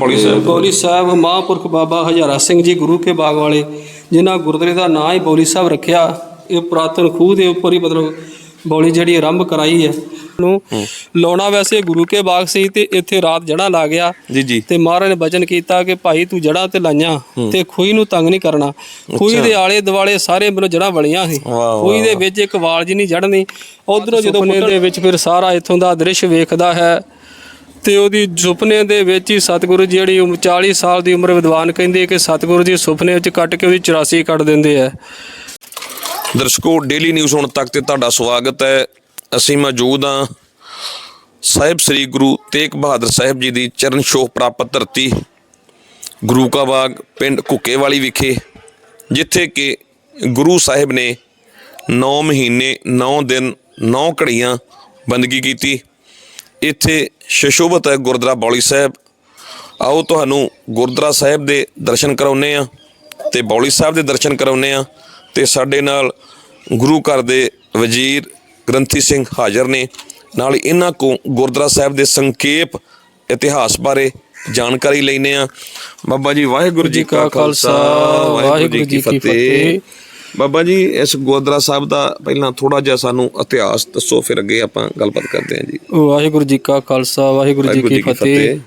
ਬੋਲੀ ਸਾਹਿਬ ਬੋਲੀ ਸਾਹਿਬ ਮਹਾਂਪੁਰਖ ਬਾਬਾ ਹਜ਼ਾਰਾ ਸਿੰਘ ਜੀ ਗੁਰੂ ਕੇ ਬਾਗ ਵਾਲੇ ਜਿਨ੍ਹਾਂ ਗੁਰਦੁਆਰੇ ਦਾ ਨਾਂ ਹੀ ਬੋਲੀ ਸਾਹਿਬ ਰੱਖਿਆ ਇਹ ਪੁਰਾਤਨ ਖੂਹ ਦੇ ਉੱਪਰ ਹੀ ਮਤਲਬ ਬੋਲੀ ਜਿਹੜੀ ਆਰੰਭ ਕਰਾਈ ਹੈ। ਨੂੰ ਲਾਉਣਾ ਵੈਸੇ ਗੁਰੂ ਕੇ ਬਾਗ ਸੀ ਤੇ ਇੱਥੇ ਰਾਤ ਜੜਾ ਲਾ ਗਿਆ। ਜੀ ਜੀ। ਤੇ ਮਹਾਰਾਜ ਨੇ ਬਚਨ ਕੀਤਾ ਕਿ ਭਾਈ ਤੂੰ ਜੜਾਂ ਤੇ ਲਾਈਆਂ ਤੇ ਖੂਹੀ ਨੂੰ ਤੰਗ ਨਹੀਂ ਕਰਨਾ। ਖੂਹੀ ਦੇ ਆਲੇ ਦੁਆਲੇ ਸਾਰੇ ਮੈਨੂੰ ਜੜਾਂ ਵਲੀਆਂ ਸੀ। ਖੂਹੀ ਦੇ ਵਿੱਚ ਇੱਕ ਵਾਲ ਜੀ ਨਹੀਂ ਜੜਨੀ ਉਧਰੋਂ ਜਦੋਂ ਦੇ ਵਿੱਚ ਫਿਰ ਸਾਰਾ ਇੱਥੋਂ ਦਾ ਦ੍ਰਿਸ਼ ਵੇਖਦਾ ਹੈ। ਤੇ ਉਹਦੀ ਸੁਪਨੇ ਦੇ ਵਿੱਚ ਹੀ ਸਤਿਗੁਰੂ ਜੀ ਜਿਹੜੀ ਉਮ- 40 ਸਾਲ ਦੀ ਉਮਰ ਵਿਦਵਾਨ ਕਹਿੰਦੇ ਕਿ ਸਤਿਗੁਰੂ ਜੀ ਸੁਪਨੇ ਵਿੱਚ ਕੱਟ ਕੇ ਉਹਦੀ 84 ਕੱਢ ਦਿੰਦੇ ਆ। ਦਰਸ਼ਕੋ ਡੇਲੀ ਨਿਊਜ਼ ਹੁਣ ਤੱਕ ਤੇ ਤੁਹਾਡਾ ਸਵਾਗਤ ਹੈ। ਅਸੀਂ ਮੌਜੂਦ ਹਾਂ ਸਾਹਿਬ ਸ੍ਰੀ ਗੁਰੂ ਤੇਗ ਬਹਾਦਰ ਸਾਹਿਬ ਜੀ ਦੀ ਚਰਨ ਛੋਹ ਪ੍ਰਾਪਤ ਧਰਤੀ, ਗੁਰੂ ਕਾ ਬਾਗ, ਪਿੰਡ ਕੁੱਕੇਵਾਲੀ ਵਿਖੇ, ਜਿੱਥੇ ਕਿ ਗੁਰੂ ਸਾਹਿਬ ਨੇ 9 ਮਹੀਨੇ 9 ਦਿਨ 9 ਘੜੀਆਂ ਬੰਦਗੀ ਕੀਤੀ। ਇੱਥੇ ਸ਼ਸ਼ੋਭਤ ਹੈ ਗੁਰਦੁਆਰਾ ਬੌਲੀ ਸਾਹਿਬ। ਆਓ ਤੁਹਾਨੂੰ ਗੁਰਦੁਆਰਾ ਸਾਹਿਬ ਦੇ ਦਰਸ਼ਨ ਕਰਾਉਨੇ ਆ ਤੇ ਬੌਲੀ ਸਾਹਿਬ ਦੇ ਦਰਸ਼ਨ ਕਰਾਉਨੇ ਆ ਤੇ ਸਾਡੇ ਨਾਲ ਗੁਰੂ ਘਰ ਦੇ ਵਜ਼ੀਰ ਗ੍ਰੰਥੀ ਸਿੰਘ ਹਾਜ਼ਰ ਨੇ। ਨਾਲ ਇਹਨਾਂ ਕੋ ਗੁਰਦੁਆਰਾ ਸਾਹਿਬ ਦੇ ਸੰਖੇਪ ਇਤਿਹਾਸ ਬਾਰੇ ਜਾਣਕਾਰੀ ਲੈਨੇ ਆ ਬਾਬਾ ਜੀ, ਵਾਹਿਗੁਰੂ ਜੀ ਕਾ ਖਾਲਸਾ, ਵਾਹਿਗੁਰੂ ਜੀ ਕੀ ਫਤਿਹ। ਬਾਬਾ ਜੀ ਇਸ ਗੁਰਦੁਆਰਾ ਸਾਹਿਬ ਦਾ ਪਹਿਲਾਂ ਥੋੜਾ ਜਿਹਾ ਸਾਨੂੰ ਇਤਿਹਾਸ ਦੱਸੋ ਫਿਰ ਅੱਗੇ ਆਪਾਂ ਗੱਲਬਾਤ ਕਰਦੇ ਹਾਂ ਜੀ। ਵਾਹਿਗੁਰੂ ਜੀ ਕਾ ਖਾਲਸਾ ਵਾਹਿਗੁਰੂ ਜੀ ਕੀ ਫਤਿਹ।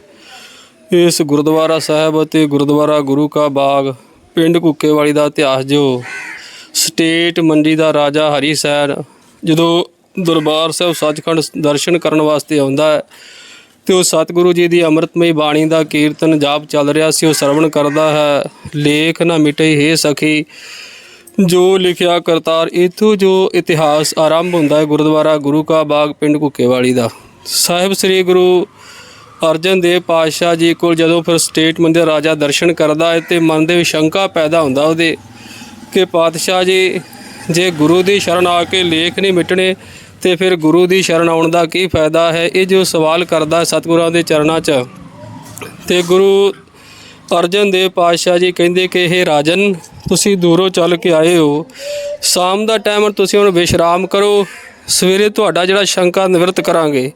ਇਸ ਗੁਰਦੁਆਰਾ ਸਾਹਿਬ ਅਤੇ ਗੁਰਦੁਆਰਾ ਗੁਰੂ ਕਾ ਬਾਗ ਪਿੰਡ ਕੁੱਕੇਵਾਲੀ ਦਾ ਇਤਿਹਾਸ ਜੋ ਸਟੇਟ ਮੰਡੀ ਦਾ ਰਾਜਾ ਹਰੀ ਸੈਨ ਜਦੋਂ ਦਰਬਾਰ ਸਾਹਿਬ ਸੱਚਖੰਡ ਦਰਸ਼ਨ ਕਰਨ ਵਾਸਤੇ ਆਉਂਦਾ ਹੈ ਤੇ ਉਹ ਸਤਿਗੁਰੂ ਜੀ ਦੀ ਅੰਮ੍ਰਿਤਮਈ ਬਾਣੀ ਦਾ ਕੀਰਤਨ ਜਾਪ ਚੱਲ ਰਿਹਾ ਸੀ ਉਹ ਸਰਵਣ ਕਰਦਾ ਹੈ। ਲੇਖ ਨਾ ਮਿਟੇ ਹੈ ਸਖੀ ਜੋ ਲਿਖਿਆ ਕਰਤਾਰ, ਇਥੋਂ ਜੋ ਇਤਿਹਾਸ ਆਰੰਭ ਹੁੰਦਾ ਹੈ ਗੁਰਦੁਆਰਾ ਗੁਰੂ ਕਾ ਬਾਗ ਪਿੰਡ ਕੁੱਕੇਵਾਲੀ ਦਾ। ਸਾਹਿਬ ਸ੍ਰੀ ਗੁਰੂ ਅਰਜਨ ਦੇਵ ਪਾਤਸ਼ਾਹ ਜੀ ਕੋਲ ਜਦੋਂ ਫਿਰ ਸਟੇਟ ਮੰਦਰ ਰਾਜਾ ਦਰਸ਼ਨ ਕਰਦਾ ਹੈ ਤੇ ਮਨ ਦੇ ਵਿੱਚ ਸ਼ੰਕਾ ਪੈਦਾ ਹੁੰਦਾ ਉਹਦੇ ਕਿ ਪਾਤਸ਼ਾਹ ਜੀ, ਜੇ ਗੁਰੂ ਦੀ ਸ਼ਰਨ ਆ ਕੇ ਲੇਖ ਨਹੀਂ ਮਿਟਣੇ ਤੇ ਫਿਰ ਗੁਰੂ ਦੀ ਸ਼ਰਨ ਆਉਣ ਦਾ ਕੀ ਫਾਇਦਾ ਹੈ? ਇਹ ਜੋ ਸਵਾਲ ਕਰਦਾ ਸਤਿਗੁਰਾਂ ਦੇ ਚਰਨਾਂ 'ਚ। ਤੇ ਗੁਰੂ ਅਰਜਨ ਦੇਵ ਪਾਤਸ਼ਾਹ ਜੀ ਕਹਿੰਦੇ ਕਿ ਇਹ ਰਾਜਨ ਤੁਸੀਂ ਦੂਰੋਂ ਚੱਲ ਕੇ ਆਏ ਹੋ ਸ਼ਾਮ ਦਾ ਟਾਈਮ ਤੁਸੀਂ ਹੁਣ ਵਿਸ਼ਰਾਮ ਕਰੋ ਸਵੇਰੇ ਤੁਹਾਡਾ ਜਿਹੜਾ ਸ਼ੰਕਾ ਨਿਵਰਤ ਕਰਾਂਗੇ।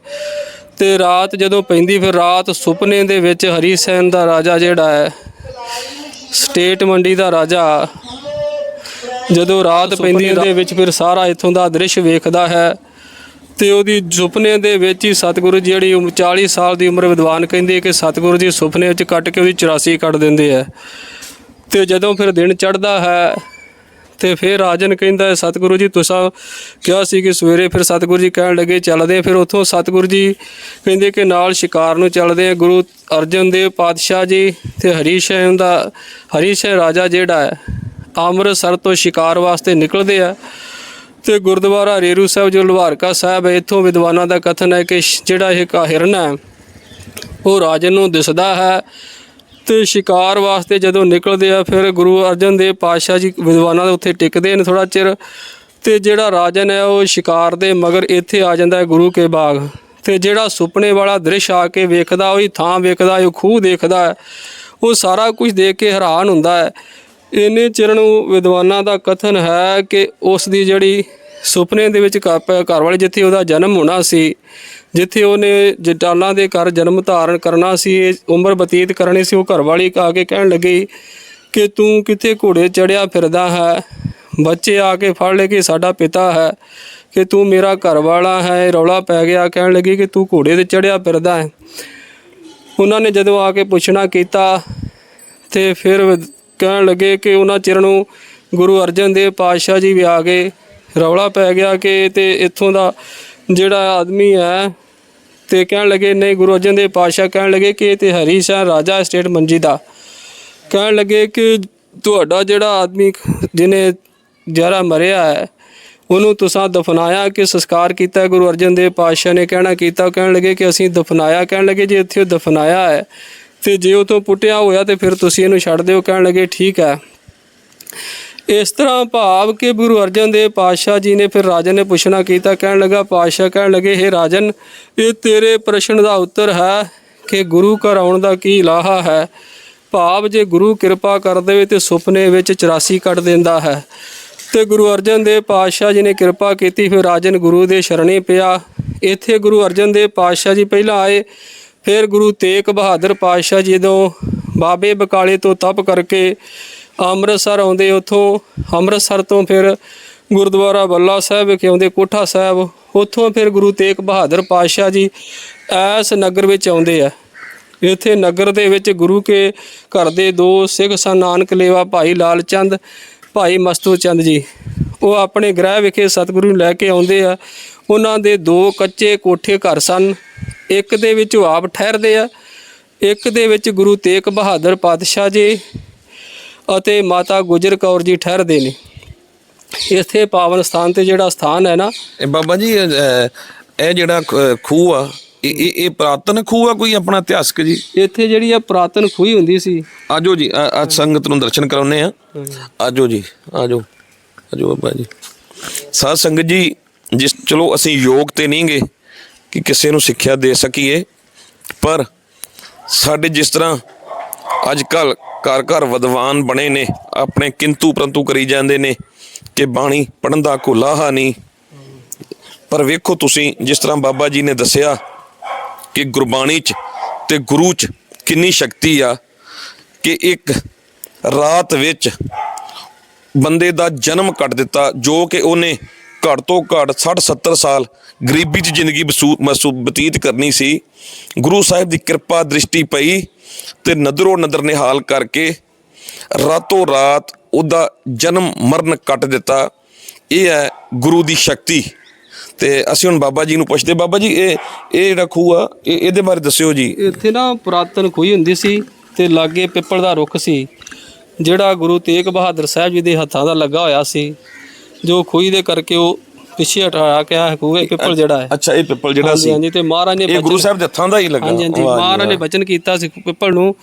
ਤੇ ਰਾਤ ਜਦੋਂ ਪੈਂਦੀ ਫਿਰ ਰਾਤ ਸੁਪਨੇ ਦੇ ਵਿੱਚ ਹਰੀ ਸੈਨ ਦਾ ਰਾਜਾ ਜਿਹੜਾ ਹੈ ਸਟੇਟ ਮੰਡੀ ਦਾ ਰਾਜਾ ਜਦੋਂ ਰਾਤ ਪੈਂਦੀ ਦੇ ਵਿੱਚ ਫਿਰ ਸਾਰਾ ਇੱਥੋਂ ਦਾ ਦ੍ਰਿਸ਼ ਵੇਖਦਾ ਹੈ ਤੇ ਉਹਦੀ ਸੁਪਨੇ ਦੇ ਵਿੱਚ ਹੀ ਸਤਿਗੁਰੂ ਜੀ ਜਿਹੜੀ ਉਮ- 40 ਸਾਲ ਦੀ ਉਮਰ ਵਿਦਵਾਨ ਕਹਿੰਦੇ ਕਿ ਸਤਿਗੁਰੂ ਜੀ ਸੁਪਨੇ ਵਿੱਚ ਕੱਟ ਕੇ ਉਹਦੀ 84 ਕੱਢ ਦਿੰਦੇ ਆ ਤੇ ਜਦੋਂ ਫਿਰ ਦਿਨ ਚੜ੍ਹਦਾ ਹੈ ਤੇ ਫਿਰ ਰਾਜਨ ਕਹਿੰਦਾ, ਸਤਿਗੁਰੂ ਜੀ, ਤੁਸੀਂ ਕਿਹਾ ਸੀ ਕਿ ਸਵੇਰੇ ਫਿਰ ਸਤਿਗੁਰੂ ਜੀ ਕਹਿਣ ਲੱਗੇ, ਚੱਲਦੇ ਫਿਰ ਉੱਥੋਂ ਸਤਿਗੁਰੂ ਜੀ ਕਹਿੰਦੇ ਕਿ ਨਾਲ ਸ਼ਿਕਾਰ ਨੂੰ ਚੱਲਦੇ ਆ ਗੁਰੂ ਅਰਜਨ ਦੇਵ ਪਾਤਸ਼ਾਹ ਜੀ ਤੇ ਹਰੀਸ਼ੈਨ ਦਾ ਹਰੀਸ਼ੈ ਰਾਜਾ ਜਿਹੜਾ ਹੈ, ਅੰਮ੍ਰਿਤਸਰ ਤੋਂ ਸ਼ਿਕਾਰ ਵਾਸਤੇ ਨਿਕਲਦੇ ਆ। ਤੇ ਗੁਰਦੁਆਰਾ ਰੇਰੂ ਸਾਹਿਬ, ਜੋ ਲਵਾਰਕਾ ਸਾਹਿਬ ਹੈ, ਇੱਥੋਂ ਵਿਦਵਾਨਾਂ ਦਾ ਕਥਨ ਹੈ ਕਿ ਜਿਹੜਾ ਇਹ ਕਾ ਹੈ, ਉਹ ਰਾਜਨ ਨੂੰ ਦਿਸਦਾ ਹੈ। ਤੇ ਸ਼ਿਕਾਰ ਵਾਸਤੇ ਜਦੋਂ ਨਿਕਲਦੇ ਆ, ਫਿਰ ਗੁਰੂ ਅਰਜਨ ਦੇਵ ਪਾਤਸ਼ਾਹ ਜੀ ਵਿਦਵਾਨਾਂ ਦੇ ਉੱਥੇ ਟਿਕਦੇ ਨੇ ਥੋੜਾ ਚਿਰ। ਤੇ ਜਿਹੜਾ ਰਾਜਨ ਹੈ, ਉਹ ਸ਼ਿਕਾਰ ਦੇ ਮਗਰ ਇੱਥੇ ਆ ਜਾਂਦਾ ਹੈ ਗੁਰੂ ਕੇ ਬਾਗ। ਤੇ ਜਿਹੜਾ ਸੁਪਨੇ ਵਾਲਾ ਦ੍ਰਿਸ਼ ਆ ਕੇ ਵੇਖਦਾ, ਉਹੀ ਥਾਂ ਵੇਖਦਾ, ਉਹ ਖੂਹ ਦੇਖਦਾ ਉਹ ਸਾਰਾ ਕੁਝ ਦੇਖ ਕੇ ਹੈਰਾਨ ਹੁੰਦਾ ਹੈ। ਇੰਨੇ ਚਿਰ ਨੂੰ ਵਿਦਵਾਨਾਂ ਦਾ ਕਥਨ ਹੈ ਕਿ ਉਸ ਦੀ ਜਿਹੜੀ ਸੁਪਨੇ ਦੇ ਵਿੱਚ ਘਰ ਘਰ ਵਾਲੀ, ਜਿੱਥੇ ਉਹਦਾ ਜਨਮ ਹੋਣਾ ਸੀ, ਜਿੱਥੇ ਉਹਨੇ ਜਟਾਲਾਂ ਦੇ ਘਰ ਜਨਮ ਧਾਰਨ ਕਰਨਾ ਸੀ ਉਮਰ ਬਤੀਤ ਕਰਨੀ ਸੀ, ਉਹ ਘਰ ਵਾਲੀ ਆ ਕੇ ਕਹਿਣ ਲੱਗੀ ਕਿ ਤੂੰ ਕਿੱਥੇ ਘੋੜੇ ਚੜਿਆ ਫਿਰਦਾ ਹੈ? ਬੱਚੇ ਆ ਕੇ ਫੜ ਲੈ ਕੇ ਸਾਡਾ ਪਿਤਾ ਹੈ, ਕਿ ਤੂੰ ਮੇਰਾ ਘਰ ਵਾਲਾ ਹੈ। ਰੌਲਾ ਪੈ ਗਿਆ, ਕਹਿਣ ਲੱਗੀ ਕਿ ਤੂੰ ਘੋੜੇ ਤੇ ਚੜਿਆ ਫਿਰਦਾ ਹੈ। ਉਹਨਾਂ ਨੇ ਜਦੋਂ ਆ ਕੇ ਪੁੱਛਣਾ ਕੀਤਾ ਤੇ ਫਿਰ ਕਹਿਣ ਲੱਗੇ ਕਿ ਉਹਨਾਂ ਚਿਰ ਨੂੰ ਗੁਰੂ ਅਰਜਨ ਦੇਵ ਪਾਤਸ਼ਾਹ ਜੀ ਵੀ ਆ ਗਏ। ਰੌਲਾ ਪੈ ਗਿਆ ਕਿ ਤੇ ਇੱਥੋਂ ਦਾ ਜਿਹੜਾ ਆਦਮੀ ਹੈ ਤੇ ਕਹਿਣ ਲੱਗੇ, ਨਹੀਂ ਗੁਰੂ ਅਰਜਨ ਦੇਵ ਪਾਤਸ਼ਾਹ, ਕਹਿਣ ਲੱਗੇ ਕਿ ਇਹ ਤੇ ਹਰੀ ਸ਼ਾਹ ਰਾਜਾ ਸਟੇਟ ਮੰਜੀ ਦਾ। ਕਹਿਣ ਲੱਗੇ ਕਿ ਤੁਹਾਡਾ ਜਿਹੜਾ ਆਦਮੀ ਜਿਹਨੇ ਜਿਹੜਾ ਮਰਿਆ ਹੈ, ਉਹਨੂੰ ਤੁਸੀਂ ਦਫਨਾਇਆ ਕਿ ਸੰਸਕਾਰ ਕੀਤਾ ਗੁਰੂ ਅਰਜਨ ਦੇਵ ਪਾਤਸ਼ਾਹ ਨੇ ਕਹਿਣਾ ਕੀਤਾ ਕਹਿਣ ਲੱਗੇ ਕਿ ਅਸੀਂ ਦਫਨਾਇਆ, ਕਹਿਣ ਲੱਗੇ ਜੇ ਇੱਥੇ ਦਫਨਾਇਆ ਹੈ, ਤੇ ਜੇ ਉਹ ਤੋਂ ਪੁੱਟਿਆ ਹੋਇਆ ਤੇ ਫਿਰ ਤੁਸੀਂ ਇਹਨੂੰ ਛੱਡ ਦਿਓ। ਕਹਿਣ ਲੱਗੇ, ਠੀਕ ਹੈ। ਇਸ ਤਰ੍ਹਾਂ ਭਾਵ ਕਿ ਗੁਰੂ ਅਰਜਨ ਦੇਵ ਪਾਤਸ਼ਾਹ ਜੀ ਨੇ ਫਿਰ ਰਾਜਨ ਨੇ ਪੁੱਛਣਾ ਕੀਤਾ, ਕਹਿਣ ਲੱਗਾ, ਪਾਤਸ਼ਾਹ ਕਹਿਣ ਲੱਗੇ हे ਰਾਜਨ, ਇਹ ਤੇਰੇ ਪ੍ਰਸ਼ਨ ਦਾ ਉੱਤਰ ਹੈ ਕਿ ਗੁਰੂ ਘਰ ਆਉਣ ਦਾ ਕੀ ਲਾਹਾ ਹੈ? ਭਾਵ ਜੇ ਗੁਰੂ ਕਿਰਪਾ ਕਰ ਦੇਵੇ ਤੇ ਸੁਪਨੇ ਵਿੱਚ 84 ਕੱਢ ਦਿੰਦਾ ਹੈ। ਤੇ ਗੁਰੂ ਅਰਜਨ ਦੇਵ ਪਾਤਸ਼ਾਹ ਜੀ ਨੇ ਕਿਰਪਾ ਕੀਤੀ, ਫਿਰ ਰਾਜਨ ਗੁਰੂ ਦੇ ਸ਼ਰਣੇ ਪਿਆ। ਇੱਥੇ ਗੁਰੂ ਅਰਜਨ ਦੇਵ ਪਾਤਸ਼ਾਹ ਜੀ ਪਹਿਲਾਂ ਆਏ, ਫਿਰ ਗੁਰੂ ਤੇਗ ਬਹਾਦਰ ਪਾਤਸ਼ਾਹ ਜੀ ਜਦੋਂ ਬਾਬੇ ਬਕਾਲੇ ਤੋਂ ਤਪ ਕਰਕੇ ਅੰਮ੍ਰਿਤਸਰ ਆਉਂਦੇ ਉਥੋਂ, ਅੰਮ੍ਰਿਤਸਰ ਤੋਂ ਫਿਰ ਗੁਰਦੁਆਰਾ ਬੱਲਾ ਸਾਹਿਬ ਵਿਖੇ ਆਉਂਦੇ, ਕੋਠਾ ਸਾਹਿਬ, ਉਥੋਂ ਫਿਰ ਗੁਰੂ ਤੇਗ ਬਹਾਦਰ ਪਾਤਸ਼ਾਹ ਜੀ ਐਸ ਨਗਰ ਵਿੱਚ ਆਉਂਦੇ ਆ। ਇੱਥੇ ਨਗਰ ਦੇ ਵਿੱਚ ਗੁਰੂ ਕੇ ਘਰ ਦੇ ਦੋ ਸਿੱਖ ਸਨ ਨਾਨਕ ਲੇਵਾ ਭਾਈ ਲਾਲ ਚੰਦ, ਭਾਈ ਮਸਤੂ ਚੰਦ ਜੀ। ਉਹ ਆਪਣੇ ਗ੍ਰਹਿ ਵਿਖੇ ਸਤਿਗੁਰੂ ਨੂੰ ਲੈ ਕੇ ਆਉਂਦੇ ਆ। ਉਹਨਾਂ ਦੇ ਦੋ ਕੱਚੇ ਕੋਠੇ ਘਰ ਸਨ। ਇੱਕ ਦੇ ਵਿੱਚ ਉਹ ਆਪ ਠਹਿਰਦੇ ਆ, ਇੱਕ ਦੇ ਵਿੱਚ ਗੁਰੂ ਤੇਗ ਬਹਾਦਰ ਪਾਤਸ਼ਾਹ ਜੀ ਅਤੇ ਮਾਤਾ ਗੁਜਰ ਕੌਰ ਜੀ ਠਹਿਰਦੇ ਨੇ। ਇੱਥੇ ਪਾਵਨ ਸਥਾਨ ਤੇ ਜਿਹੜਾ ਸਥਾਨ ਹੈ ਨਾ ਇਹ ਬਾਬਾ ਜੀ ਇਹ, ਅਹ, ਇਹ ਜਿਹੜਾ ਖੂਹ ਆ ਇਹ ਇਹ ਇਹ ਪ੍ਰਾਤਨ ਖੂਹ ਆ ਕੋਈ ਆਪਣਾ ਇਤਿਹਾਸਕ ਜੀ? ਇੱਥੇ ਜਿਹੜੀ ਆ ਪੁਰਾਤਨ ਖੂਹੀ ਹੁੰਦੀ ਸੀ। ਆਜੋ ਜੀ ਆ- ਅੱਜ ਸੰਗਤ ਨੂੰ ਦਰਸ਼ਨ ਕਰਾਉਨੇ ਆ ਆਜੋ ਜੀ ਆਜੋ ਆਜੋ ਬਾਬਾ ਜੀ। ਸਾਧ ਸੰਗਤ ਜੀ ਜਿਸ ਚਲੋ ਅਸੀਂ ਯੋਗ ਤੇ ਨਹੀਂਗੇ ਕਿ ਕਿਸੇ ਨੂੰ ਸਿੱਖਿਆ ਦੇ ਸਕੀਏ ਪਰ ਸਾਡੇ ਜਿਸ ਤਰ੍ਹਾਂ ਅੱਜ ਕੱਲ ਘਰ ਘਰ ਵਿਦਵਾਨ ਬਣੇ ਨੇ, ਆਪਣੇ ਕਿੰਤੂ ਪਰੰਤੂ ਕਰੀ ਜਾਂਦੇ ਨੇ ਕਿ ਬਾਣੀ ਪੜਨ ਦਾ ਕੋਈ ਲਾਹਾ ਨਹੀਂ। ਪਰ ਵੇਖੋ ਤੁਸੀਂ, ਜਿਸ ਤਰ੍ਹਾਂ ਬਾਬਾ ਜੀ ਨੇ ਦੱਸਿਆ ਕਿ ਗੁਰਬਾਣੀ 'ਚ ਤੇ ਗੁਰੂ 'ਚ ਕਿੰਨੀ ਸ਼ਕਤੀ ਆ ਕਿ ਇੱਕ ਰਾਤ ਵਿੱਚ ਬੰਦੇ ਦਾ ਜਨਮ ਕੱਟ ਦਿੱਤਾ, ਜੋ ਕਿ ਉਹਨੇ ਘੱਟ ਤੋਂ ਘੱਟ 60 70 ਸਾਲ ਗਰੀਬੀ 'ਚ ਜ਼ਿੰਦਗੀ ਬਸੂ- ਮਸੂ, ਬਤੀਤ ਕਰਨੀ ਸੀ। ਗੁਰੂ ਸਾਹਿਬ ਦੀ ਕਿਰਪਾ ਦ੍ਰਿਸ਼ਟੀ ਪਈ ਤੇ ਨਦਰੋ ਨਦਰ ਨਿਹਾਲ ਕਰਕੇ ਰਾਤੋਂ ਰਾਤ ਉਹਦਾ ਜਨਮ ਮਰਨ ਕੱਟ ਦਿੱਤਾ। ਇਹ ਹੈ ਗੁਰੂ ਦੀ ਸ਼ਕਤੀ। ਤੇ ਅਸੀਂ ਹੁਣ ਬਾਬਾ ਜੀ ਨੂੰ ਪੁੱਛਦੇ ਬਾਬਾ ਜੀ, ਇਹ ਇਹ ਜਿਹੜਾ ਖੂਹ ਆ, ਇਹ ਇਹਦੇ ਬਾਰੇ ਦੱਸਿਓ ਜੀ। ਇੱਥੇ ਨਾ ਪੁਰਾਤਨ ਖੂਹੀ ਹੁੰਦੀ ਸੀ ਤੇ ਲਾਗੇ ਪਿੱਪਲ ਦਾ ਰੁੱਖ ਸੀ, ਜਿਹੜਾ ਗੁਰੂ ਤੇਗ ਬਹਾਦਰ ਸਾਹਿਬ ਜੀ ਦੇ ਹੱਥਾਂ ਦਾ ਲੱਗਾ ਹੋਇਆ ਸੀ, ਜੋ ਖੂਹੀ ਦੇ ਕਰਕੇ ਉਹ ਪਿੱਛੇ ਹਟਾਇਆ ਗਿਆ ਹੈ ਖੂਹ ਇਹ ਪਿੱਪਲ ਜਿਹੜਾ ਹੈ। ਅੱਛਾ ਇਹ ਪਿੱਪਲ ਜਿਹੜਾ ਸੀ। ਹਾਂਜੀ ਤੇ ਮਹਾਰਾਜ ਨੇ ਇਹ ਗੁਰੂ ਸਾਹਿਬ ਦੇ ਹੱਥਾਂ ਦਾ ਹੀ ਲੱਗਾ। ਹਾਂਜੀ ਹਾਂਜੀ ਜੀ ਮਹਾਰਾਜ ਨੇ। ਬਚਨ ਕੀਤਾ ਸੀ ਪਿੱਪਲ ਨੂੰ।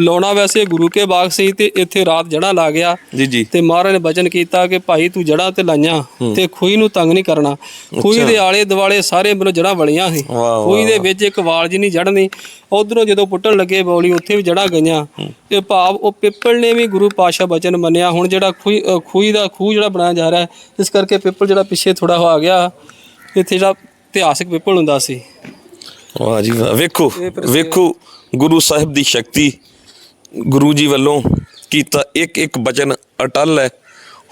ਲਾਉਣਾ ਵੈਸੇ ਗੁਰੂ ਕੇ ਬਾਗ ਸੀ ਤੇ ਇੱਥੇ ਰਾਤ ਜੜਾ ਲਾ ਗਿਆ। ਜੀ ਜੀ। ਤੇ ਮਹਾਰਾਜ ਨੇ ਬਚਨ ਕੀਤਾ ਕਿ ਭਾਈ ਤੂੰ ਜੜਾਂ ਤੇ ਲਾਈਆਂ ਤੇ ਖੂਹੀ ਨੂੰ ਤੰਗ ਨਹੀਂ ਕਰਨਾ। ਖੂਹੀ ਦੇ ਆਲੇ ਦੁਆਲੇ ਸਾਰੇ ਮੈਨੂੰ ਜੜਾਂ ਵਲੀਆਂ ਸੀ। ਖੂਹੀ ਦੇ ਵਿੱਚ ਇੱਕ ਵਾਲ ਜੜ ਨਹੀਂ ਉਧਰੋਂ ਜਦੋਂ ਪੁੱਟਣ ਲੱਗੇ ਬੌਲੀ ਉੱਥੇ ਵੀ ਜੜਾਂ ਗਈਆਂ। ਇਹ ਭਾਵ ਉਹ ਪਿੱਪਲ ਨੇ ਵੀ ਗੁਰੂ ਪਾਸ਼ਾ ਬਚਨ ਮੰਨਿਆ। ਹੁਣ ਜਿਹੜਾ ਅ, ਖੂਹੀ ਦਾ ਖੂਹ ਜਿਹੜਾ ਬਣਾਇਆ ਜਾ ਰਿਹਾ ਇਸ ਕਰਕੇ ਪਿੱਪਲ ਜਿਹੜਾ ਪਿੱਛੇ ਥੋੜਾ ਹੋ ਆ ਗਿਆ। ਇੱਥੇ ਜਿਹੜਾ ਇਤਿਹਾਸਿਕ ਪਿੱਪਲ ਹੁੰਦਾ ਸੀ। ਵਾਹ ਜੀ ਵਾਹ। ਵੇਖੋ ਵੇਖੋ ਗੁਰੂ ਸਾਹਿਬ ਦੀ ਸ਼ਕਤੀ। ਗੁਰੂ ਜੀ ਵੱਲੋਂ ਕੀਤਾ ਇੱਕ ਇੱਕ ਬਚਨ ਅਟਲ ਹੈ।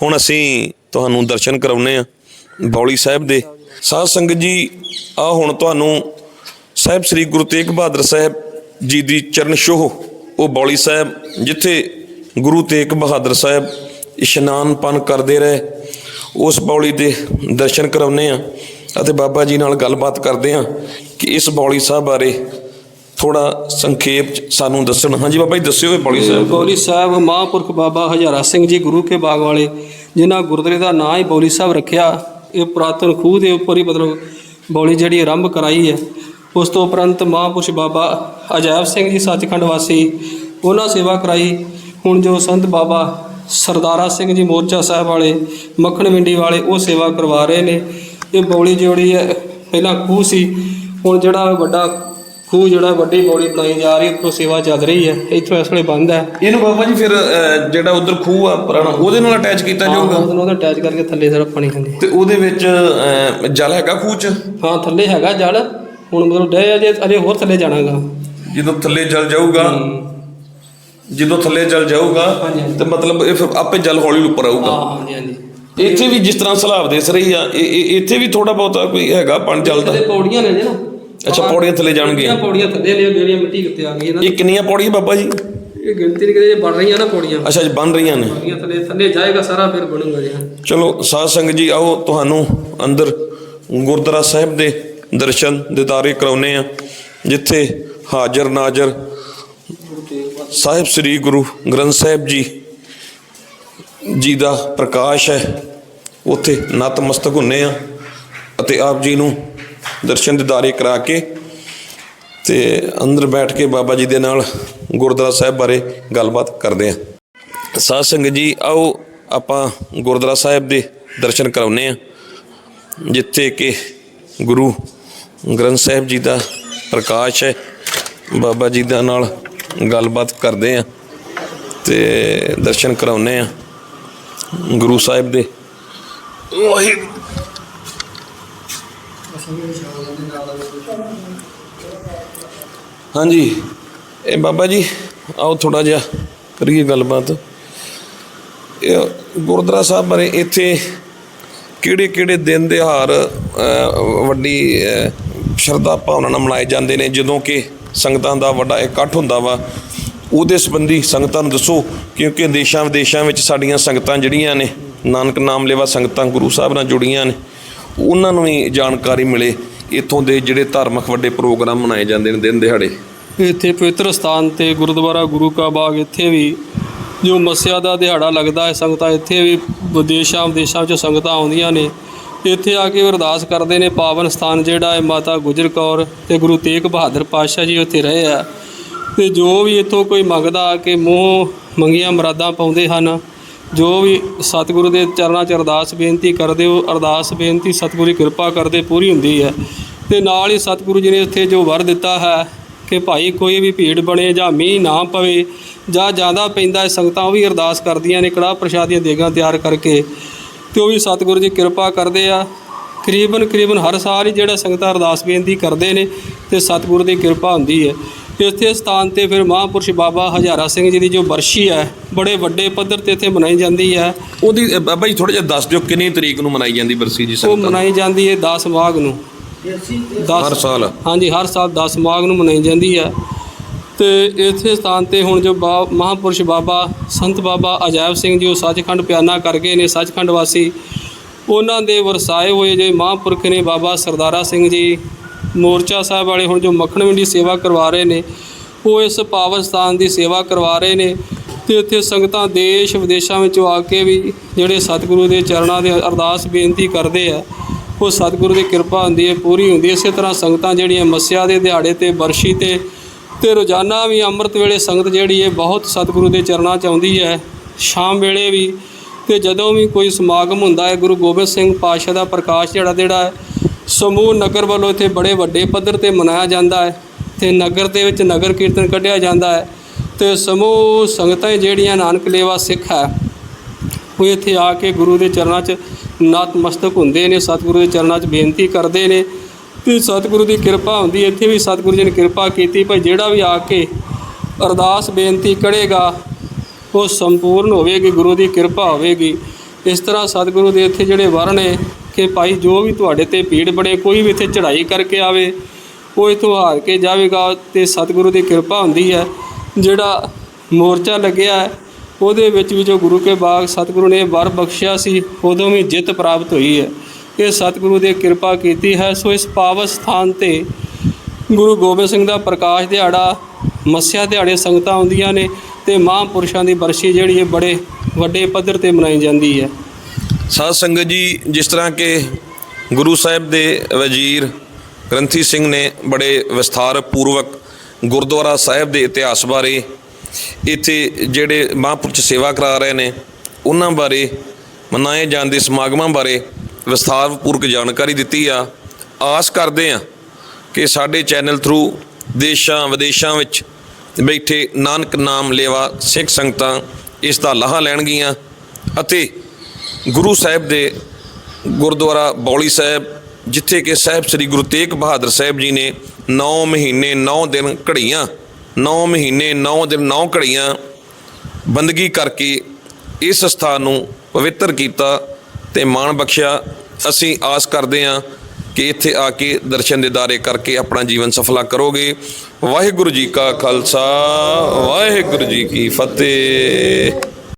ਹੁਣ ਅਸੀਂ ਤੁਹਾਨੂੰ ਦਰਸ਼ਨ ਕਰਾਉਨੇ ਆ ਬੌਲੀ ਸਾਹਿਬ ਦੇ। ਸਾਧ ਸੰਗਤ ਜੀ ਆ ਹੁਣ ਤੁਹਾਨੂੰ ਸਾਹਿਬ ਸ੍ਰੀ ਗੁਰੂ ਤੇਗ ਬਹਾਦਰ ਸਾਹਿਬ ਜੀ ਦੀ ਚਰਨ ਛੋਹ ਉਹ ਬੌਲੀ ਸਾਹਿਬ ਜਿੱਥੇ ਗੁਰੂ ਤੇਗ ਬਹਾਦਰ ਸਾਹਿਬ ਇਸ਼ਨਾਨ ਪਾਨ ਕਰਦੇ ਰਹੇ। ਉਸ ਬੌਲੀ ਦੇ ਦਰਸ਼ਨ ਕਰਾਉਨੇ ਆ ਅਤੇ ਬਾਬਾ ਜੀ ਨਾਲ ਗੱਲਬਾਤ ਕਰਦੇ ਆ ਕਿ ਇਸ ਬੌਲੀ ਸਾਹਿਬ ਬਾਰੇ ਥੋੜਾ ਸੰਖੇਪ ਸਾਨੂੰ ਦੱਸਣ। ਹਾਂਜੀ ਬਾਬਾ ਜੀ, ਦੱਸਿਓ ਇਹ ਬੌਲੀ ਸਾਹਿਬ। ਬੌਲੀ ਸਾਹਿਬ ਮਹਾਂਪੁਰਖ ਬਾਬਾ ਹਜ਼ਾਰਾ ਸਿੰਘ ਜੀ ਗੁਰੂ ਕੇ ਬਾਗ ਵਾਲੇ, ਜਿਨ੍ਹਾਂ ਗੁਰਦੁਆਰੇ ਦਾ ਨਾਂ ਹੀ ਬੌਲੀ ਸਾਹਿਬ ਰੱਖਿਆ, ਇਹ ਪੁਰਾਤਨ ਖੂਹ ਦੇ ਉੱਪਰ ਹੀ ਮਤਲਬ ਬੌਲੀ ਜਿਹੜੀ ਆਰੰਭ ਕਰਾਈ ਹੈ। ਉਸ ਤੋਂ ਉਪਰੰਤ ਮਹਾਂਪੁਰਸ਼ ਬਾਬਾ ਅਜੈਬ ਸਿੰਘ ਜੀ, ਸੱਚਖੰਡ ਵਾਸੀ, ਉਹਨਾਂ ਸੇਵਾ ਕਰਾਈ। ਹੁਣ ਜੋ ਸੰਤ ਬਾਬਾ ਸਰਦਾਰਾ ਸਿੰਘ ਜੀ ਮੋਰਚਾ ਸਾਹਿਬ ਵਾਲੇ ਮੱਖਣ ਮੰਡੀ ਵਾਲੇ ਉਹ ਸੇਵਾ ਕਰਵਾ ਰਹੇ ਨੇ। ਇਹ ਬੌਲੀ ਜਿਹੜੀ ਹੈ ਪਹਿਲਾਂ ਖੂਹ ਸੀ ਹੁਣ ਜਿਹੜਾ ਵੱਡਾ ਖੂਹ ਜਿਹੜਾ ਵੱਡੀ ਬੌਲੀ ਬਣਾਈ ਜਾ ਰਹੀ ਉੱਪਰੋਂ ਸੇਵਾ ਚੱਲ ਰਹੀ ਹੈ ਇੱਥੋਂ ਇਸ ਵੇਲੇ ਬੰਦ ਹੈ। ਇਹਨੂੰ ਬਾਬਾ ਜੀ ਫਿਰ ਅਹ, ਜਿਹੜਾ ਉਧਰ ਖੂਹ ਆ ਪੁਰਾਣਾ ਉਹਦੇ ਨਾਲ ਅਟੈਚ ਕੀਤਾ ਜਾਊਗਾ? ਉਹਨੂੰ ਉਹਦਾ ਅਟੈਚ ਕਰਕੇ ਥੱਲੇ ਸਾਰਾ ਪਾਣੀ ਖਾਂਦੇ ਤੇ ਉਹਦੇ ਵਿੱਚ ਅਹ, ਜਲ ਹੈਗਾ ਖੂਹ ਚ? ਹਾਂ ਥੱਲੇ ਹੈਗਾ ਜਲ ਹੁਣ ਮਤਲਬ ਡੇ ਅਜੇ ਅਜੇ ਹੋਰ ਥੱਲੇ ਜਾਣਾਗਾ। ਜਦੋਂ ਥੱਲੇ ਜਲ ਜਾਊਗਾ ਜਦੋਂ ਥੱਲੇ ਜਲ ਜਾਊਗਾ ਹਾਂਜੀ, ਹਾਂਜੀ। ਤੇ ਮਤਲਬ ਇਹ ਫਿਰ ਆਪੇ ਜਲ ਹੌਲੀ ਉੱਪਰ ਆਊਗਾ। ਹਾਂ ਹਾਂਜੀ ਹਾਂਜੀ। ਇੱਥੇ ਵੀ ਜਿਸ ਤਰ੍ਹਾਂ ਸਲਾਬ ਦੇਸ ਰਹੀ ਆ ਇਹ- ਇਹ- ਇੱਥੇ ਵੀ ਥੋੜਾ ਬਹੁਤਾ ਕੋਈ ਹੈਗਾ ਪਾਣੀ ਚੱਲਦਾ। ਥੱਲੇ ਪੌੜੀਆਂ ਨੇ ਜੇ ਨਾ। ਅੱਛਾ ਪੌੜੀਆਂ ਥੱਲੇ ਜਾਣਗੀਆਂ। ਪੌੜੀਆਂ ਥੱਲੇ ਨੇ ਜਿਹੜੀਆਂ ਮਿੱਟੀ ਉੱਤੇ ਆ ਗਈ ਨਾ। ਇਹ ਕਿੰਨੀਆਂ ਪੌੜੀਆਂ ਬਾਬਾ ਜੀ? ਇਹ ਗਿਣਤੀ ਨਹੀਂ ਕਰੇ ਬਣ ਰਹੀਆਂ ਨਾ ਪੌੜੀਆਂ। ਅੱਛਾ ਜੀ ਬਣ ਰਹੀਆਂ ਨੇ। ਪੌੜੀਆਂ ਥੱਲੇ ਥੱਲੇ ਜਾਏਗਾ ਸਾਰਾ ਫਿਰ ਬਣੂਗਾ ਜੀ। ਹਾਂ ਚਲੋ ਸਾਧ ਸੰਗਤ ਜੀ ਆਓ ਤੁਹਾਨੂੰ ਅੰਦਰ ਗੁਰਦੁਆਰਾ ਸਾਹਿਬ ਦੇ ਦਰਸ਼ਨ ਦਿਦਾਰੇ ਕਰਾਉਨੇ ਆ ਜਿੱਥੇ ਹਾਜ਼ਰ ਨਾਜ਼ਰ ਸਾਹਿਬ ਸ੍ਰੀ ਗੁਰੂ ਗ੍ਰੰਥ ਸਾਹਿਬ ਜੀ ਜੀ ਦਾ ਪ੍ਰਕਾਸ਼ ਹੈ। ਉੱਥੇ ਨਤਮਸਤਕ ਹੁੰਨੇ ਆ ਅਤੇ ਆਪ ਜੀ ਨੂੰ ਦਰਸ਼ਨ ਦਿਦਾਰੇ ਕਰਾ ਕੇ ਤੇ ਅੰਦਰ ਬੈਠ ਕੇ ਬਾਬਾ ਜੀ ਦੇ ਨਾਲ ਗੁਰਦੁਆਰਾ ਸਾਹਿਬ ਬਾਰੇ ਗੱਲਬਾਤ ਕਰਦੇ ਆ। ਸਾਧ ਸੰਗਤ ਜੀ, ਆਓ ਆਪਾਂ ਗੁਰਦੁਆਰਾ ਸਾਹਿਬ ਦੇ ਦਰਸ਼ਨ ਕਰਾਉਨੇ ਆ, ਜਿੱਥੇ ਕਿ ਗੁਰੂ ਗ੍ਰੰਥ ਸਾਹਿਬ ਜੀ ਦਾ ਪ੍ਰਕਾਸ਼ ਹੈ। ਬਾਬਾ ਜੀ ਦਾ ਨਾਲ ਗੱਲਬਾਤ ਕਰਦੇ ਆ ਤੇ ਦਰਸ਼ਨ ਕਰਾਉਨੇ ਆ ਗੁਰੂ ਸਾਹਿਬ ਦੇ। ਵਾਹਿਗੁਰੂ ਹਾਂਜੀ। ਇਹ ਬਾਬਾ ਜੀ ਆਓ ਥੋੜਾ ਜਿਹਾ ਕਰੀਏ ਗੱਲਬਾਤ। ਇਹ ਗੁਰਦੁਆਰਾ ਸਾਹਿਬ ਬਾਰੇ ਇੱਥੇ ਕਿਹੜੇ ਕਿਹੜੇ ਦਿਨ ਅ, ਵੱਡੀ ਸ਼ਰਧਾ ਭਾਵਨਾ ਨਾਲ ਮਨਾਏ ਜਾਂਦੇ ਨੇ? ਜਦੋਂ ਕਿ ਸੰਗਤਾਂ ਦਾ ਵੱਡਾ ਇਕੱਠ ਹੁੰਦਾ ਵਾ, ਉਹਦੇ ਸੰਬੰਧੀ ਸੰਗਤਾਂ ਨੂੰ ਦੱਸੋ, ਕਿਉਂਕਿ ਦੇਸ਼ਾਂ ਵਿਦੇਸ਼ਾਂ ਵਿੱਚ ਸਾਡੀਆਂ ਸੰਗਤਾਂ ਜਿਹੜੀਆਂ ਨੇ, ਨਾਨਕ ਨਾਮ ਲੇਵਾ ਸੰਗਤਾਂ ਗੁਰੂ ਸਾਹਿਬ ਨਾਲ ਜੁੜੀਆਂ ਨੇ, ਉਹਨਾਂ ਨੂੰ ਵੀ ਜਾਣਕਾਰੀ ਮਿਲੇ, ਇੱਥੋਂ ਦੇ ਜਿਹੜੇ ਧਾਰਮਿਕ ਵੱਡੇ ਪ੍ਰੋਗਰਾਮ ਮਨਾਏ ਜਾਂਦੇ ਨੇ ਦਿਨ ਦਿਹਾੜੇ। ਇੱਥੇ ਪਵਿੱਤਰ ਸਥਾਨ ਤੇ ਗੁਰਦੁਆਰਾ ਗੁਰੂ ਕਾ ਬਾਗ ਇੱਥੇ ਵੀ ਜੋ ਮੱਸਿਆ ਦਾ ਦਿਹਾੜਾ ਲੱਗਦਾ ਹੈ, ਸੰਗਤਾਂ ਇੱਥੇ ਵੀ ਵਿਦੇਸ਼ਾਂ ਵਿਦੇਸ਼ਾਂ 'ਚੋਂ ਸੰਗਤਾਂ ਆਉਂਦੀਆਂ ਨੇ ਇੱਥੇ ਆ ਕੇ ਅਰਦਾਸ ਕਰਦੇ ਨੇ, ਪਾਵਨ ਸਥਾਨ ਜਿਹੜਾ ਹੈ, ਮਾਤਾ ਗੁਜਰ ਕੌਰ ਤੇ ਗੁਰੂ ਤੇਗ ਬਹਾਦਰ ਪਾਤਸ਼ਾਹ ਜੀ ਉੱਥੇ ਰਹੇ ਆ। ਤੇ ਜੋ ਵੀ ਇੱਥੋਂ ਕੋਈ ਮੰਗਦਾ ਆ ਕੇ ਮੂੰਹ ਮੰਗੀਆਂ ਮੁਰਾਦਾਂ ਪਾਉਂਦੇ ਹਨ, ਜੋ ਵੀ ਸਤਿਗੁਰੂ ਦੇ ਚਰਨਾਂ 'ਚ ਅਰਦਾਸ ਬੇਨਤੀ ਕਰਦੇ ਹੋ ਅਰਦਾਸ ਬੇਨਤੀ ਸਤਿਗੁਰੂ ਦੀ ਕਿਰਪਾ ਕਰਦੇ ਪੂਰੀ ਹੁੰਦੀ ਹੈ। ਤੇ ਨਾਲ ਹੀ ਸਤਿਗੁਰੂ ਜੀ ਨੇ ਇੱਥੇ ਜੋ ਵਰ ਦਿੱਤਾ ਹੈ ਕਿ ਭਾਈ ਕੋਈ ਵੀ ਭੀੜ ਬਣੇ ਜਾਂ ਮੀਂਹ ਨਾ ਪਵੇ ਜਾਂ ਜ਼ਿਆਦਾ ਪੈਂਦਾ ਹੈ, ਸੰਗਤਾਂ ਉਹ ਵੀ ਅਰਦਾਸ ਕਰਦੀਆਂ ਨੇ, ਕੜਾਹ ਪ੍ਰਸ਼ਾਦ ਦੀਆਂ ਦੇਗਾਂ ਤਿਆਰ ਕਰਕੇ। ਤੇ ਉਹ ਵੀ ਸਤਿਗੁਰੂ ਜੀ ਕਿਰਪਾ ਕਰਦੇ ਆ। ਕਰੀਬਨ ਕਰੀਬਨ ਹਰ ਸਾਲ ਹੀ ਜਿਹੜਾ ਸੰਗਤਾਂ ਅਰਦਾਸ ਬੇਨਤੀ ਕਰਦੇ ਨੇ ਤੇ ਸਤਿਗੁਰੂ ਦੀ ਕਿਰਪਾ ਹੁੰਦੀ ਹੈ। ਇੱਥੇ ਸਥਾਨ ਤੇ ਫਿਰ ਮਹਾਂਪੁਰਸ਼ ਬਾਬਾ ਹਜ਼ਾਰਾ ਸਿੰਘ ਜੀ ਦੀ ਜੋ ਬਰਸ਼ੀ ਹੈ ਬੜੇ ਵੱਡੇ ਪੱਧਰ ਤੇ ਇੱਥੇ ਮਨਾਈ ਜਾਂਦੀ ਹੈ। ਉਹਦੀ ਬਾਬਾ ਜੀ ਥੋੜਾ ਜਿਹਾ ਦੱਸ ਦਿਓ ਕਿੰਨੀ ਤਰੀਕ ਨੂੰ ਮਨਾਈ ਜਾਂਦੀ ਬਰਸੀ ਜੀ ਉਹ ਸੰਗਤਾਂ ਮਨਾਈ ਜਾਂਦੀ ਹੈ 10 ਮਾਘ ਨੂੰ। 10 ਹਰ ਸਾਲ। ਹਾਂਜੀ ਹਰ ਸਾਲ 10 ਮਾਘ ਨੂੰ ਮਨਾਈ ਜਾਂਦੀ ਹੈ। ਤੇ ਇਸੇ ਸਥਾਨ ਤੇ ਹੁਣ ਜੋ ਬਾ- ਮਹਾਂਪੁਰਸ਼ ਬਾਬਾ ਸੰਤ ਬਾਬਾ ਅਜਾਇਬ ਸਿੰਘ ਜੀ ਉਹ ਸੱਚਖੰਡ ਪਿਆਨਾ ਕਰ ਗਏ ਨੇ ਸੱਚਖੰਡ ਵਾਸੀ। ਉਹਨਾਂ ਦੇ ਵਰਸਾਏ ਹੋਏ ਜੇ ਮਹਾਂਪੁਰਖ ਨੇ ਬਾਬਾ ਸਰਦਾਰਾ ਸਿੰਘ ਜੀ, ਮੋਰਚਾ ਸਾਹਿਬ ਵਾਲੇ ਹੁਣ ਜੋ ਮੱਖਣ ਮੰਡੀ ਸੇਵਾ ਕਰਵਾ ਰਹੇ ਨੇ, ਉਹ ਇਸ ਪਾਵਨ ਸਥਾਨ ਦੀ ਸੇਵਾ ਕਰਵਾ ਰਹੇ ਨੇ ਤੇ ਇੱਥੇ ਸੰਗਤਾਂ ਦੇਸ਼ ਵਿਦੇਸ਼ਾਂ ਵਿੱਚੋਂ ਆ ਕੇ ਵੀ ਜਿਹੜੇ ਸਤਿਗੁਰੂ ਦੇ ਚਰਨਾਂ ਦੇ ਅਰਦਾਸ ਬੇਨਤੀ ਕਰਦੇ ਆ, ਉਹ ਸਤਿਗੁਰੂ ਦੀ ਕਿਰਪਾ ਹੁੰਦੀ ਹੈ, ਪੂਰੀ ਹੁੰਦੀ ਹੈ। ਇਸੇ ਤਰ੍ਹਾਂ ਸੰਗਤਾਂ ਜਿਹੜੀਆਂ ਮੱਸਿਆ ਦੇ ਦਿਹਾੜੇ ਤੇ, ਬਰਸ਼ੀ ਤੇ ਤੇ ਰੋਜ਼ਾਨਾ ਵੀ ਅੰਮ੍ਰਿਤ ਵੇਲੇ ਸੰਗਤ ਜਿਹੜੀ ਹੈ ਬਹੁਤ ਸਤਿਗੁਰੂ ਦੇ ਚਰਨਾਂ 'ਚ ਆਉਂਦੀ ਹੈ, ਸ਼ਾਮ ਵੇਲੇ ਵੀ ਤੇ ਜਦੋਂ ਵੀ ਕੋਈ ਸਮਾਗਮ ਹੁੰਦਾ ਹੈ, ਗੁਰੂ ਗੋਬਿੰਦ ਸਿੰਘ ਪਾਤਸ਼ਾਹ ਦਾ ਪ੍ਰਕਾਸ਼ ਜਿਹੜਾ ਜਿਹੜਾ ਹੈ, ਸਮੂਹ ਨਗਰ ਵੱਲੋਂ ਇੱਥੇ ਬੜੇ ਵੱਡੇ ਪੱਧਰ ਤੇ ਮਨਾਇਆ ਜਾਂਦਾ ਹੈ ਤੇ ਨਗਰ ਦੇ ਵਿੱਚ ਨਗਰ ਕੀਰਤਨ ਕੱਢਿਆ ਜਾਂਦਾ ਹੈ ਤੇ ਸਮੂਹ ਸੰਗਤਾਂ ਜਿਹੜੀਆਂ ਨਾਨਕ ਲੇਵਾ ਸਿੱਖ ਹੈ, ਉਹ ਇੱਥੇ ਆ ਕੇ ਗੁਰੂ ਦੇ ਚਰਨਾਂ 'ਚ ਨਤਮਸਤਕ ਹੁੰਦੇ ਨੇ, ਸਤਿਗੁਰੂ ਦੇ ਚਰਨਾਂ 'ਚ ਬੇਨਤੀ ਕਰਦੇ ਨੇ ਤੇ ਸਤਿਗੁਰੂ ਦੀ ਕਿਰਪਾ ਹੁੰਦੀ ਇੱਥੇ ਵੀ ਸਤਿਗੁਰੂ ਜੀ ਨੇ ਕਿਰਪਾ ਕੀਤੀ ਭਾਈ, ਜਿਹੜਾ ਵੀ ਆ ਕੇ ਅਰਦਾਸ ਬੇਨਤੀ ਕਰੇਗਾ, ਉਹ ਸੰਪੂਰਨ ਹੋਵੇਗੀ, ਗੁਰੂ ਦੀ ਕਿਰਪਾ ਹੋਵੇਗੀ। ਇਸ ਤਰ੍ਹਾਂ ਸਤਿਗੁਰੂ ਦੇ ਇੱਥੇ ਜਿਹੜੇ ਵਰ ਨੇ ਕਿ ਭਾਈ, ਜੋ ਵੀ ਤੁਹਾਡੇ ਤੇ ਭੀੜ ਬਣੇ ਕੋਈ ਵੀ ਇੱਥੇ ਚੜ੍ਹਾਈ ਕਰਕੇ ਆਵੇ ਉਹ ਇਥੋਂ ਹਾਰ ਕੇ ਜਾਵੇਗਾ, ਤੇ ਸਤਿਗੁਰੂ ਦੀ ਕਿਰਪਾ ਹੁੰਦੀ ਹੈ। ਜਿਹੜਾ ਮੋਰਚਾ ਲੱਗਿਆ ਹੈ ਉਹਦੇ ਵਿੱਚ ਵੀ ਜੋ ਗੁਰੂ ਕੇ ਬਾਗ ਸਤਿਗੁਰੂ ਨੇ ਵਰ ਬਖਸ਼ਿਆ ਸੀ, ਉਦੋਂ ਵੀ ਜਿੱਤ ਪ੍ਰਾਪਤ ਹੋਈ ਹੈ। ਇਹ ਸਤਿਗੁਰੂ ਦੀ ਕਿਰਪਾ ਕੀਤੀ ਹੈ। ਸੋ ਇਸ ਪਾਵਨ ਸਥਾਨ ਤੇ ਗੁਰੂ ਗੋਬਿੰਦ ਸਿੰਘ ਦਾ ਪ੍ਰਕਾਸ਼ ਦਿਹਾੜਾ, ਮੱਸਿਆ ਦਿਹਾੜੇ ਸੰਗਤਾਂ ਆਉਂਦੀਆਂ ਨੇ ਤੇ ਮਹਾਂਪੁਰਸ਼ਾਂ ਦੀ ਬਰਸ਼ੀ ਜਿਹੜੀ ਹੈ ਬੜੇ ਵੱਡੇ ਪੱਧਰ ਤੇ ਮਨਾਈ ਜਾਂਦੀ ਹੈ। ਸਾਧ ਸੰਗਤ ਜੀ, ਜਿਸ ਤਰ੍ਹਾਂ ਕਿ ਗੁਰੂ ਸਾਹਿਬ ਦੇ ਵਜ਼ੀਰ ਗ੍ਰੰਥੀ ਸਿੰਘ ਨੇ ਬੜੇ ਵਿਸਥਾਰ ਪੂਰਵਕ ਗੁਰਦੁਆਰਾ ਸਾਹਿਬ ਦੇ ਇਤਿਹਾਸ ਬਾਰੇ ਇੱਥੇ ਜਿਹੜੇ ਮਹਾਂਪੁਰਸ਼ ਸੇਵਾ ਕਰਾ ਰਹੇ ਨੇ, ਉਹਨਾਂ ਬਾਰੇ ਮਨਾਏ ਜਾਂਦੇ ਸਮਾਗਮਾਂ ਬਾਰੇ ਵਿਸਥਾਰਪੂਰਵਕ ਜਾਣਕਾਰੀ ਦਿੱਤੀ ਆ। ਆਸ ਕਰਦੇ ਆ ਕਿ ਸਾਡੇ ਚੈਨਲ ਥਰੂ ਦੇਸ਼ਾਂ ਵਿਦੇਸ਼ਾਂ ਵਿੱਚ ਬੈਠੇ ਨਾਨਕ ਨਾਮ ਲੇਵਾ ਸਿੱਖ ਸੰਗਤਾਂ ਇਸ ਦਾ ਲਾਹਾ ਲੈਣਗੀਆਂ ਅਤੇ ਗੁਰੂ ਸਾਹਿਬ ਦੇ ਗੁਰਦੁਆਰਾ ਬੌਲੀ ਸਾਹਿਬ, ਜਿੱਥੇ ਕਿ ਸਾਹਿਬ ਸ੍ਰੀ ਗੁਰੂ ਤੇਗ ਬਹਾਦਰ ਸਾਹਿਬ ਜੀ ਨੇ 9 ਮਹੀਨੇ 9 ਦਿਨ ਘੜੀਆਂ 9 ਮਹੀਨੇ 9 ਦਿਨ 9 ਘੜੀਆਂ ਬੰਦਗੀ ਕਰਕੇ ਇਸ ਸਥਾਨ ਨੂੰ ਪਵਿੱਤਰ ਕੀਤਾ ਤੇ ਮਾਣ ਬਖਸ਼ਿਆ। ਅਸੀਂ ਆਸ ਕਰਦੇ ਹਾਂ ਕਿ ਇੱਥੇ ਆ ਕੇ ਦਰਸ਼ਨ ਦਿਦਾਰੇ ਕਰਕੇ ਆਪਣਾ ਜੀਵਨ ਸਫਲਾ ਕਰੋਗੇ। ਵਾਹਿਗੁਰੂ ਜੀ ਕਾ ਖਾਲਸਾ, ਵਾਹਿਗੁਰੂ ਜੀ ਕੀ ਫਤਿਹ।